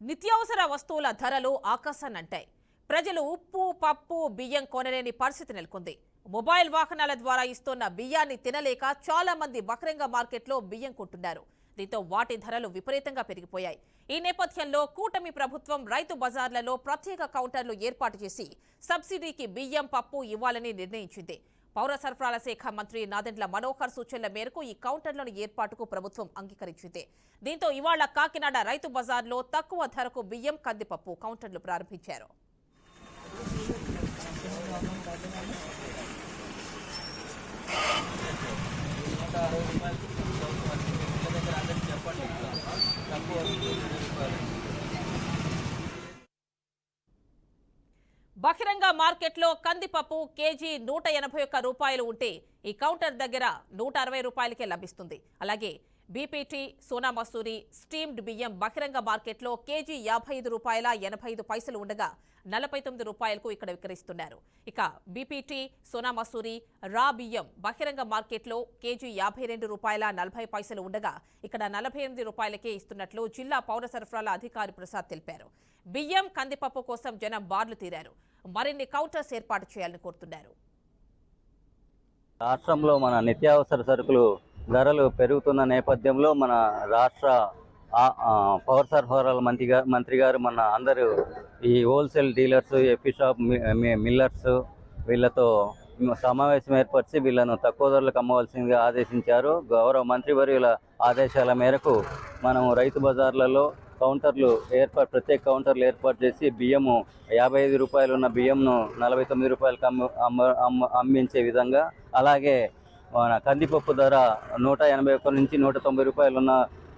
నిత్యావసర వస్తువుల ధరలు ఆకాశాన్నంటాయి. ప్రజలు ఉప్పు పప్పు బియ్యం కొనలేని పరిస్థితి నెలకొంది. మొబైల్ వాహనాల ద్వారా ఇస్తున్న బియ్యాన్ని తినలేక చాలా మంది బహిరంగ మార్కెట్లో బియ్యం కొంటున్నారు. దీంతో వాటి ధరలు విపరీతంగా పెరిగిపోయాయి. ఈ నేపథ్యంలో కూటమి ప్రభుత్వం రైతు బజార్లలో ప్రత్యేక కౌంటర్లు ఏర్పాటు చేసి సబ్సిడీకి బియ్యం పప్పు ఇవ్వాలని నిర్ణయించింది. పౌర సరఫరాల శాఖ మంత్రి నాదెండ్ల మనోహర్ సూచనల మేరకు ఈ కౌంటర్లను ఏర్పాటుకు ప్రభుత్వం అంగీకరించింది. దీంతో ఇవాళ కాకినాడ రైతు బజార్లో తక్కువ ధరకు బియ్యం కందిపప్పు కౌంటర్లు ప్రారంభించారు. బహిరంగ మార్కెట్లో కందిపప్పు కేజీ నూట ఎనభై ఒక్క రూపాయలు ఉంటే ఈ కౌంటర్ దగ్గర నూట అరవై రూపాయలకే లభిస్తుంది. అలాగే బీపీటీ సోనా మసూరి స్టీమ్డ్ బియ్యం బహిరంగ మార్కెట్లో కేజీ యాభై ఐదు రూపాయల ఎనభై ఐదు పైసలు ఉండగా నలభై తొమ్మిది రూపాయలకు ఇక్కడ విక్రయిస్తున్నారు. ఇక బీపీటీ సోనా మసూరి రా బియ్యం బహిరంగ మార్కెట్లో కేజీ యాభై రెండు రూపాయల నలభై పైసలు ఉండగా ఇక్కడ నలభై ఎనిమిది రూపాయలకే ఇస్తున్నట్లు జిల్లా పౌర సరఫరాల అధికారి ప్రసాద్ తెలిపారు. బియ్యం కందిపప్పు కోసం జనం బార్లు తీరారు. మరిన్ని కౌంటర్స్ ఏర్పాటు చేయాలని కోరుతున్నారు. రాష్ట్రంలో మన నిత్యావసర సరుకులు ధరలు పెరుగుతున్న నేపథ్యంలో మన రాష్ట్ర పవర్ సరఫరాల మంత్రి గారు మంత్రి గారు మన అందరూ ఈ హోల్సేల్ డీలర్స్ ఎఫీ షాప్ మిల్లర్స్ వీళ్ళతో సమావేశం ఏర్పరిచి వీళ్ళను తక్కువ ధరలకు అమ్మవలసిందిగా ఆదేశించారు. గౌరవ మంత్రివర్యుల ఆదేశాల మేరకు మనము రైతు బజార్లలో కౌంటర్లు ఏర్పాటు ప్రత్యేక కౌంటర్లు ఏర్పాటు చేసి బియ్యము యాభై ఐదు రూపాయలు ఉన్న బియ్యంను నలభై తొమ్మిది రూపాయలకు అమ్మ అమ్మ అమ్మ అమ్మించే విధంగా అలాగే కందిపప్పు ధర నూట ఎనభై ఒక్క నుంచి నూట తొంభై రూపాయలు ఉన్న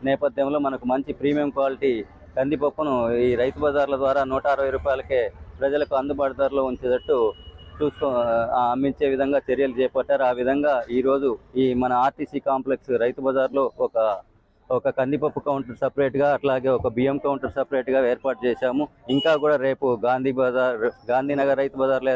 నేపథ్యంలో మనకు మంచి ప్రీమియం క్వాలిటీ కందిపప్పును ఈ రైతు బజార్ల ద్వారా నూట అరవై రూపాయలకే ప్రజలకు అందుబాటు ధరలో ఉంచేటట్టు చూసుకో అమ్మించే విధంగా చర్యలు చేపట్టారు. ఆ విధంగా ఈరోజు ఈ మన ఆర్టీసీ కాంప్లెక్స్ రైతు బజార్లో ఒక ఒక కందిపప్పు కౌంటర్ సపరేట్గా అట్లాగే ఒక బియ్యం కౌంటర్ సపరేట్గా ఏర్పాటు చేశాము. ఇంకా కూడా రేపు గాంధీ బజార్ గాంధీనగర్ రైతు బజార్లో